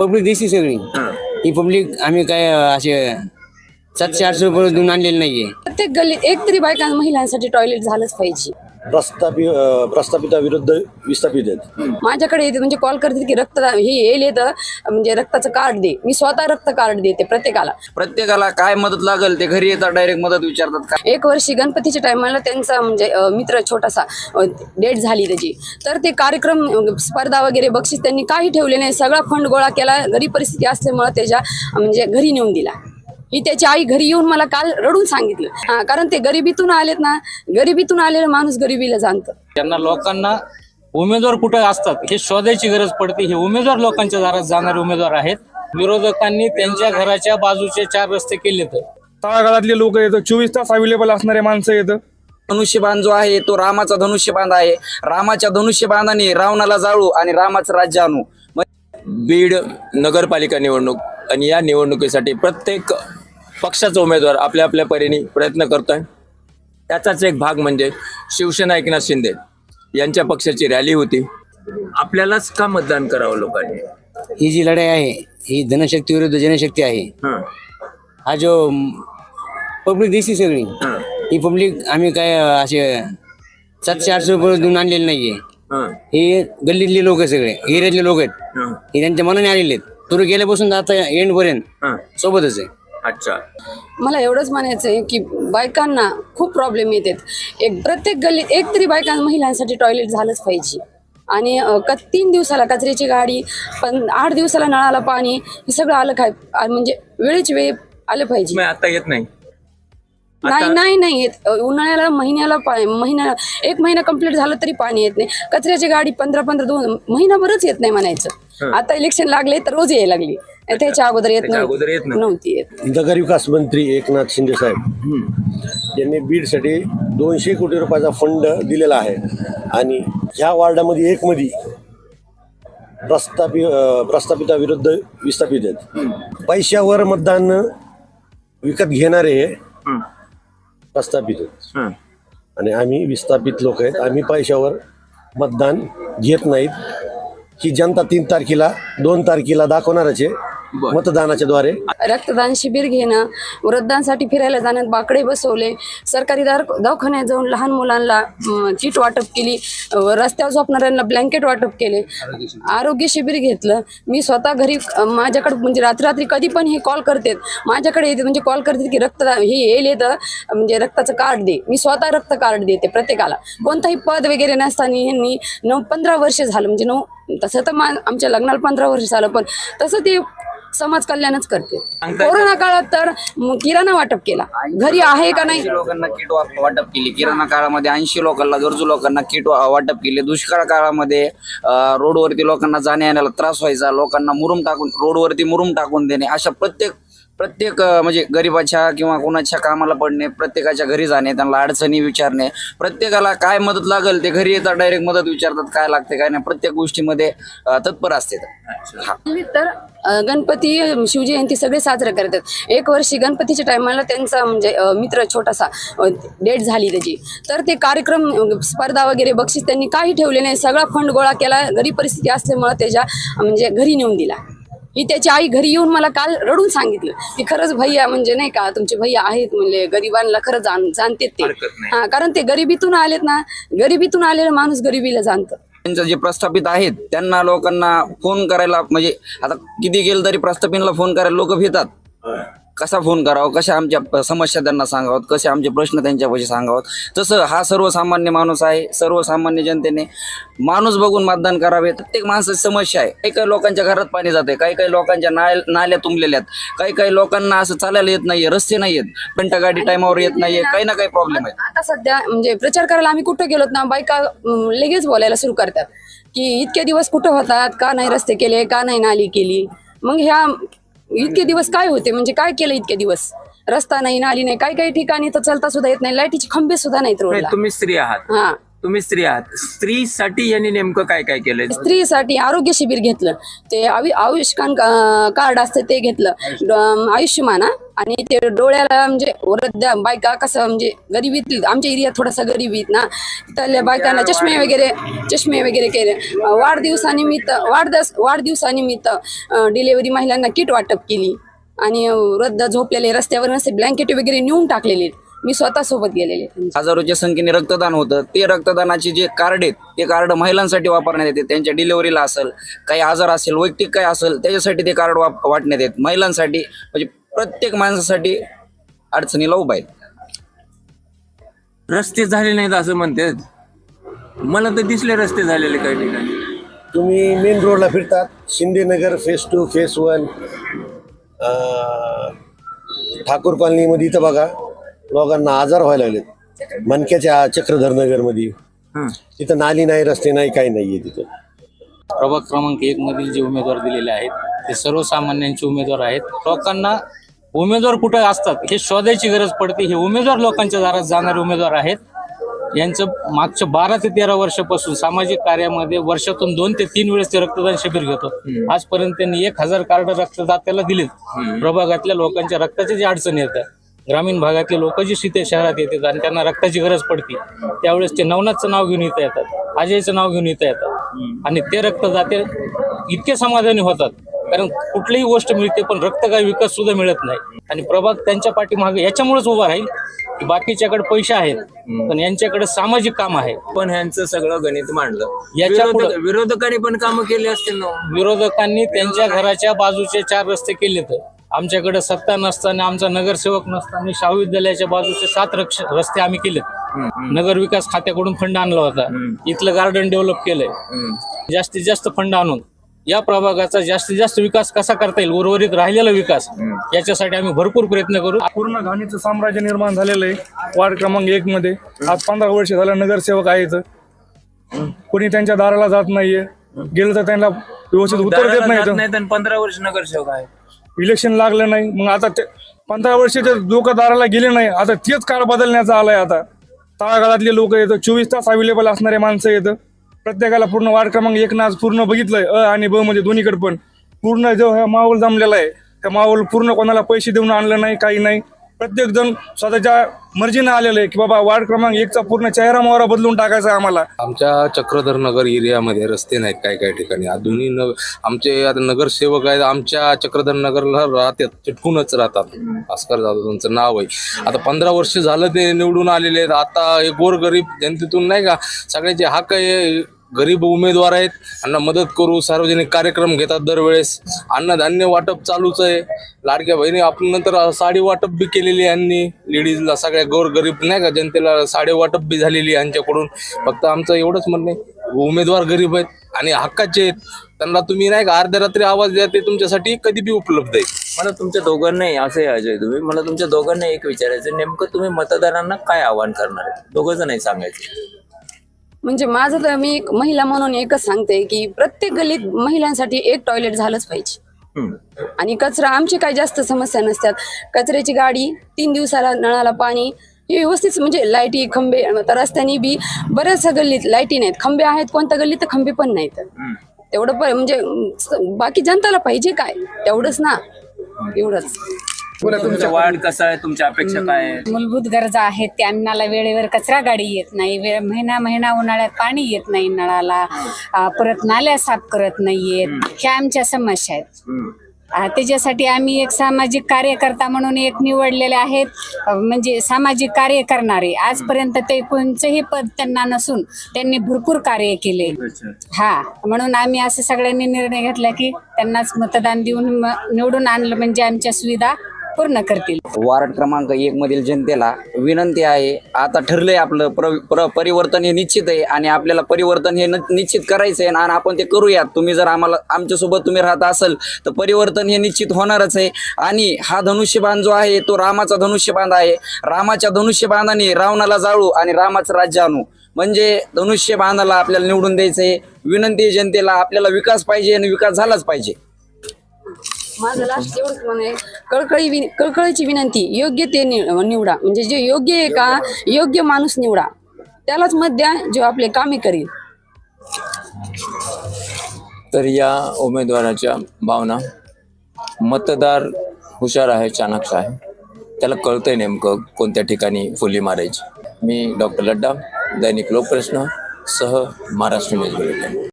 Public दिसती सगळी. ही. Public आम्ही काय असे सातशे आठशे रुपये देऊन आणलेले नाहीये. प्रत्येक गल्लीत एक तरी बायका महिलांसाठी टॉयलेट झालंच पाहिजे. प्रस्थापि प्रस्थापिताविरुद्ध विस्थापित आहेत. माझ्याकडे येते म्हणजे कॉल करते की रक्त हे येईल येतं म्हणजे रक्ताचं कार्ड दे. मी स्वतः रक्त कार्ड देते प्रत्येकाला. प्रत्येकाला काय मदत लागेल ते घरी येतात डायरेक्ट मदत विचारतात काय एक वर्षी गणपतीच्या टायमाला त्यांचा म्हणजे अ, मित्र छोटासा डेट झाली त्याची. तर ते कार्यक्रम अ, स्पर्धा वगैरे बक्षीस त्यांनी काही ठेवले नाही. सगळा फंड गोळा केला. गरीब परिस्थिती असल्यामुळे त्याच्या म्हणजे घरी नेऊन दिला. ही त्याची आई घरी येऊन मला काल रडून सांगितलं. हा कारण ते गरिबीतून आलेत ना गरिबीतून आलेला माणूस गरिबीला जाणतं. त्यांना लोकांना उमेदवार कुठे असतात हे शोधायची गरज पडते. हे उमेदवार लोकांच्या दारात जाणारे उमेदवार आहेत. विरोधकांनी त्यांच्या घराच्या बाजूचे चार रस्ते केले तर तळागाळातले लोक येतं चोवीस तास अवेलेबल असणारे माणसं येतं धनुष्यबाण जो आहे तो रामाचा धनुष्यबाण आहे. रामाच्या धनुष्यबाणाने रावणाला जाळू आणि रामाचं राज्य आणू. बीड नगरपालिका निवडणूक आणि या निवडणुकीसाठी प्रत्येक पक्षाचा उमेदवार आपल्या आपल्या परीने प्रयत्न करतोय. त्याचाच एक भाग म्हणजे शिवसेना एकनाथ शिंदे यांच्या पक्षाची रॅली होती. आपल्यालाच का मतदान करावं लोकांनी? ही जी लढाई आहे ही धनशक्ती विरुद्ध जनशक्ती आहे. हं, हा जो पब्लिक दिसती सगळी हं, ही पब्लिक आम्ही काय असे सातशे आठशे रुपये देऊन आणलेले नाहीये. हं, हे गल्लीतले लोक सगळे एरियातले लोक आहेत. हं, हे त्यांच्या मनाने आलेले आहेत. तुरु गेल्यापासून आता एंड पर्यंत हं. सोबतच आहे. अच्छा. मला एवढंच म्हणायचं आहे की बायकांना खूप प्रॉब्लेम येतात. एक प्रत्येक गल्लीत एक तरी बायका महिलांसाठी टॉयलेट झालंच पाहिजे. आणि क तीन दिवसाला कचऱ्याची गाडी पण आठ दिवसाला नळाला पाणी हे सगळं आलं काय म्हणजे वेळेची वेळ आलं पाहिजे. मग आता येत नाही. नाही नाही नाही येत. उन्हाळ्याला महिन्याला महिन्याला एक महिना कंप्लीट झालं तरी पाणी येत नाही. कचऱ्याची गाडी पंधरा पंधरा दोन महिनाभरच येत नाही म्हणायचं. आता इलेक्शन लागले तर रोज यायला लागली. त्याच्या अगोदर येत त्याच्या अगोदर येत नव्हती. नव्हती येत. नगर विकास मंत्री एकनाथ शिंदे साहेब. यांनी बीडसाठी दोनशे कोटी रुपयाचा फंड दिलेला आहे. आणि ह्या वार्डामध्ये एक मध्ये प्रस्थापि अ, प्रस्थापिताविरुद्ध विस्थापित आहेत. पैशावर मतदान विकत घेणारे हे प्रस्थापित आहेत. आणि आम्ही विस्थापित लोक आहेत. आम्ही पैशावर मतदान घेत नाहीत. ही जनता तीन तारखेला दोन तारखेला दाखवणारच आहे. मतदानाच्या द्वारे रक्तदान शिबिर घेणं वृद्धांसाठी फिरायला जाण्यात बाकडे बसवले सरकारी दार दवाखान्यात जाऊन लहान मुलांना किट वाटप केली रस्त्यावर झोपणाऱ्यांना ब्लँकेट वाटप केले. आरोग्य शिबिर घेतलं. मी स्वतः घरी माझ्याकडे म्हणजे रात्री रात्री कधी पण हे कॉल करते माझ्याकडे येते म्हणजे कॉल करते की रक्तदान हे येईल येतं म्हणजे रक्ताचं कार्ड दे. मी स्वतः रक्त कार्ड देते प्रत्येकाला. कोणताही पद वगैरे नसताना यांनी नऊ पंधरा वर्ष झालं. म्हणजे नऊ तसं तर मा आमच्या लग्नाला पंधरा वर्ष झालं पण तसं ते समाज कल्याणच करते कोरोना काळात तर किराणा वाटप केला. घरी आहे का नाही? 80 लोकांना किट वाटप केली. किराणा काळामध्ये ऐंशी लोकांना गरजू लोकांना किट वाटप केले. दुष्काळ काळामध्ये रोडवरती लोकांना जाण्या येण्याला त्रास व्हायचा. लोकांना मुरुम टाकून रोडवरती मुरुम टाकून देणे. अशा प्रत्येक प्रत्येक अं, म्हणजे गरिबाच्या किंवा कोणाच्या कामाला पडणे प्रत्येकाच्या घरी जाणे त्यांना अडचणी विचारणे प्रत्येकाला काय मदत लागेल ते घरी येतात डायरेक्ट मदत विचारतात काय लागते काय नाही प्रत्येक गोष्टीमध्ये अं, तत्पर असते तर अ, गणपती शिवजयंती सगळे साजरे करतात. एक वर्षी गणपतीच्या टायमाला त्यांचा म्हणजे अ, मित्र छोटासा डेट झाली त्याची. तर ते कार्यक्रम अ, स्पर्धा वगैरे बक्षीस त्यांनी काही ठेवले नाही. सगळा फंड गोळा केला. गरीब परिस्थिती असल्यामुळे त्याच्या अ, म्हणजे घरी नेऊन दिला. ही त्याची आई घरी येऊन मला काल रडून सांगितलं की खरंच भैया म्हणजे नाही का तुमचे भैया आहेत म्हणजे गरिबांना खरंच जाण जाणतेत ते. हा कारण ते गरिबीतून आलेत ना गरिबीतून आलेला माणूस गरिबीला जाणतं. त्यांचं जे प्रस्थापित आहेत त्यांना लोकांना फोन करायला म्हणजे आता किती गेलं तरी प्रस्थापितला फोन करायला लोक भेटतात कसा फोन करावा कशा आमच्या समस्या त्यांना सांगावत कसे आमचे प्रश्न त्यांच्यापाशी सांगावत तसं हा सर्वसामान्य माणूस आहे सर्वसामान्य जनतेने माणूस बघून मतदान करावे. प्रत्येक माणसाची समस्या आहे. काही काही लोकांच्या घरात पाणी जाते काही काही लोकांच्या नाल नाल्या तुंबलेल्या आहेत. काही काही लोकांना असं चालायला येत नाहीये रस्ते नाही आहेत घंटा गाडी टायमावर येत नाहीये काही ना काही प्रॉब्लेम आहे. आता सध्या म्हणजे प्रचार करायला आम्ही कुठं गेलोत ना बायका लगेच बोलायला सुरू करतात. की इतके दिवस कुठं होतात का नाही रस्ते केले का नाही नाली केली. मग ह्या इतके दिवस काय होते? म्हणजे काय केलं इतके दिवस? रस्ता नाही नाली नाही काही काही ठिकाणी तर चलता सुद्धा येत नाही. लाईटीचे खंबे सुद्धा नाहीत रोडला. तुम्ही स्त्री आहात. हा. तुम्ही स्त्री आहात. स्त्रीसाठी यांनी नेमकं काय काय केलंय? स्त्रीसाठी आरोग्य शिबिर घेतलं. ते आयु आयुष्मान का- कार्ड असतं ते घेतलं. ड- आयुष्यमान हा. आणि ते डोळ्याला म्हणजे वृद्ध बायका कसं म्हणजे गरिबीत आमच्या एरियात थोडासा गरिबीत ना. त्याल्या बायकांना चष्मे वगैरे चष्मे वगैरे केले. अं, वाढदिवसानिमित्त वाढदिवस वाढदिवसानिमित्त डिलेवरी महिलांना किट वाटप केली. आणि वृद्ध झोपलेले रस्त्यावर नसे ब्लँकेट वगैरे नेऊन टाकलेले. मी स्वतः सोबत गेलेले त्यांच्या. हजारोच्या संख्येने रक्तदान होतं. ते रक्तदानाचे जे कार्ड आहेत ते कार्ड महिलांसाठी वापरण्यात येते. त्यांच्या डिलिव्हरीला असेल काही आजार असेल वैयक्तिक काय असेल त्याच्यासाठी ते कार्ड वाप वाटण्यात येत. महिलांसाठी म्हणजे प्रत्येक माणसासाठी अडचणीला उभा आहेत. रस्ते झाले नाहीत असं म्हणतात. मला तर दिसले रस्ते झालेले काही ठिकाणी. तुम्ही मेन रोडला फिरतात. Shindenagar phase two phase one Thakur कॉलनीमध्ये इथं बघा. लोकांना आजार व्हायला लागलेत. मनक्याच्या चक्रधरनगरमध्ये. तिथं नाली नाही रस्ते नाही काही नाही आहे तिथं. प्रभाग क्रमांक एक मधील जे उमेदवार दिलेले आहेत ते सर्वसामान्यांचे उमेदवार आहेत. लोकांना उमेदवार कुठे असतात हे शोधायची गरज पडते. हे उमेदवार लोकांच्या दारात जाणारे उमेदवार आहेत. यांचं मागच्या बारा ते तेरा वर्षापासून सामाजिक कार्यामध्ये वर्षातून दोन ते तीन वेळेस ते रक्तदान शिबिर घेतो. आजपर्यंत त्यांनी एक हजार कार्ड रक्तदात्याला दिलेत. प्रभागातल्या लोकांच्या रक्ताच्या जी अडचणी येतात ग्रामीण भागातले लोक जी तिथे शहरात येतात आणि त्यांना रक्ताची गरज पडते त्यावेळेस ते नवनाथचं नाव घेऊन इथं येतात अजयचं नाव घेऊन इथं येतात. आणि ते रक्तदाते इतके समाधानी होतात. कारण कुठलीही गोष्ट मिळते पण रक्त काय विकास सुद्धा मिळत नाही. आणि प्रभाग त्यांच्या पाठीमागे याच्यामुळेच उभा राहील की बाकीच्याकडे पैसे आहेत पण यांच्याकडे सामाजिक काम आहे. पण ह्यांचं सगळं गणित मांडलं. याच्या पुढं- विरोधकांनी पण कामं केली असतील ना विरोधकांनी त्यांच्या घराच्या बाजूचे चार रस्ते केलेत. आमच्याकडे सत्ता नसताना आमचा नगरसेवक नसताना शाहू विद्यालयाच्या बाजूचे सात रक्ष रस्ते आम्ही केलेत. नगर विकास खात्याकडून फंड आणला होता. इथलं गार्डन डेव्हलप केलंय. जास्तीत जास्त फंड आणून या प्रभागाचा जास्तीत जास्त विकास कसा करता येईल? उर्वरित राहिलेला विकास याच्यासाठी आम्ही भरपूर प्रयत्न करू. पूर्ण घाणीचं साम्राज्य निर्माण झालेलं आहे. वार्ड क्रमांक एक मध्ये. आज पंधरा वर्ष झालं नगरसेवक आहेत कोणी त्यांच्या दाराला जात नाहीये. गेलं तर त्यांना व्यवस्थित उत्तर देत आणि पंधरा वर्ष नगरसेवक आहे. इलेक्शन लागलं नाही. मग आता ते पंधरा वर्ष ते लोक गेले नाही. आता तेच काळ बदलण्याचा आलाय आता. तळागाळातले लोक येतं. चोवीस तास अवेलेबल असणारे माणसं येतं. प्रत्येकाला पूर्ण वार्ड क्रमांक एक आज पूर्ण बघितलंय. अ आणि ब म्हणजे दोन्हीकडे पण. पूर्ण जो हा माहोल जमलेला आहे. त्या माहोल पूर्ण कोणाला पैसे देऊन आणलं नाही काही नाही. प्रत्येक जण स्वतःच्या मर्जीनं आलेलं आहे की बाबा वार्ड क्रमांक एकचा पूर्ण चेहरा मोहरा बदलून टाकायचा आहे आम्हाला. आमच्या चक्रधर नगर एरियामध्ये रस्ते नाहीत काही काही ठिकाणी. अजूनही न आमचे आता नगरसेवक आहेत आमच्या चक्रधर नगरला राहतात चिटकूनच राहतात. भास्कर जाधव त्यांचं नाव आहे. आता पंधरा वर्ष झालं ते निवडून आलेले आहेत. आता हे गोरगरीब जनतेतून नाही का सगळ्यांचे हक्क आहे गरीब उमेदवार आहेत त्यांना मदत करू सार्वजनिक कार्यक्रम घेतात दरवेळेस. अन्नधान्य वाटप चालूच आहे. लाडक्या बहिणी आपण नंतर साडी वाटप बी केलेली आहे यांनी लेडीजला सगळ्या गोरगरीब नाही का जनतेला साडी वाटप बी झालेली आहे यांच्याकडून. फक्त आमचं एवढंच म्हणणं आहे उमेदवार गरीब आहेत आणि हक्काचे आहेत. त्यांना तुम्ही नाही का अर्ध्या रात्री आवाज द्या ते तुमच्यासाठी कधी बी उपलब्ध आहे मला तुमच्या दोघांनाही असे अजय तुम्ही मला तुमच्या दोघांना एक विचारायचं नेमकं तुम्ही मतदारांना काय आव्हान करणार आहे? दोघं जण सांगायचे. म्हणजे माझं तर मी एक महिला म्हणून एकच सांगते की प्रत्येक गल्लीत महिलांसाठी एक टॉयलेट झालंच पाहिजे. आणि कचरा आमची काही जास्त समस्या नसतात. कचऱ्याची गाडी तीन दिवसाला नळाला पाणी हे व्यवस्थित म्हणजे लाईटी खंबे आता रस्त्याने बी बऱ्याचशा गल्लीत लाईटी नाहीत. खंबे आहेत कोणत्या गल्लीत तर खंबे पण नाहीत. तेवढं पण म्हणजे बाकी जनताला पाहिजे काय? तेवढंच ना. एवढंच. तुमचा वाढ कसा आहे? तुमच्या अपेक्षा काय आहे? मूलभूत गरजा आहेत त्या. अन्नाला वेळेवर कचरा गाडी येत नाही. वेळ महिना महिना उन्हाळ्यात पाणी येत नाही नळाला. अं, परत नाल्या साफ करत नाहीयेत. ह्या आमच्या समस्या आहेत. त्याच्यासाठी आम्ही एक सामाजिक कार्यकर्ता म्हणून एक निवडलेले आहेत. अं, म्हणजे सामाजिक कार्य करणारे. आजपर्यंत ते कोणचंही पद त्यांना नसून त्यांनी भरपूर कार्य केले. हा. म्हणून आम्ही असं सगळ्यांनी निर्णय घेतला की त्यांनाच मतदान देऊन म- निवडून आणलं म्हणजे आमच्या सुविधा पूर्ण करतील. वार्ड क्रमांक एक मधील जनतेला विनंती आहे आता ठरलंय आपलं प्र, प्र परिवर्तन हे निश्चित आहे आणि आपल्याला परिवर्तन हे निश्चित करायचं आहे आणि आपण ते करूयात. तुम्ही जर आम्हाला आमच्यासोबत तुम्ही राहत असाल तर परिवर्तन हे निश्चित होणारच आहे. आणि हा धनुष्यबाण जो आहे तो रामाचा धनुष्यबाण आहे. रामाच्या धनुष्यबाणाने रावणाला जाळू आणि रामाचं राज्य आणू. म्हणजे धनुष्य बांधाला आपल्याला निवडून द्यायचं आहे विनंती जनतेला आपल्याला विकास पाहिजे आणि विकास झालाच पाहिजे. माझं लास्ट एवढंच म्हणे कळकळी विन कळकळीची विनंती योग्य ते निवडा. म्हणजे जे योग्य आहे का योग्य माणूस निवडा. त्यालाच मत द्या जो आपले कामे करील. तर या उमेदवाराच्या भावना मतदार हुशार आहे चाणाक्ष आहे. त्याला कळतंय नेमकं कोणत्या ठिकाणी फुली मारायची. मी डॉक्टर लड्डा दैनिक लोकप्रश्न सह महाराष्ट्र न्यूज बुलेटिन.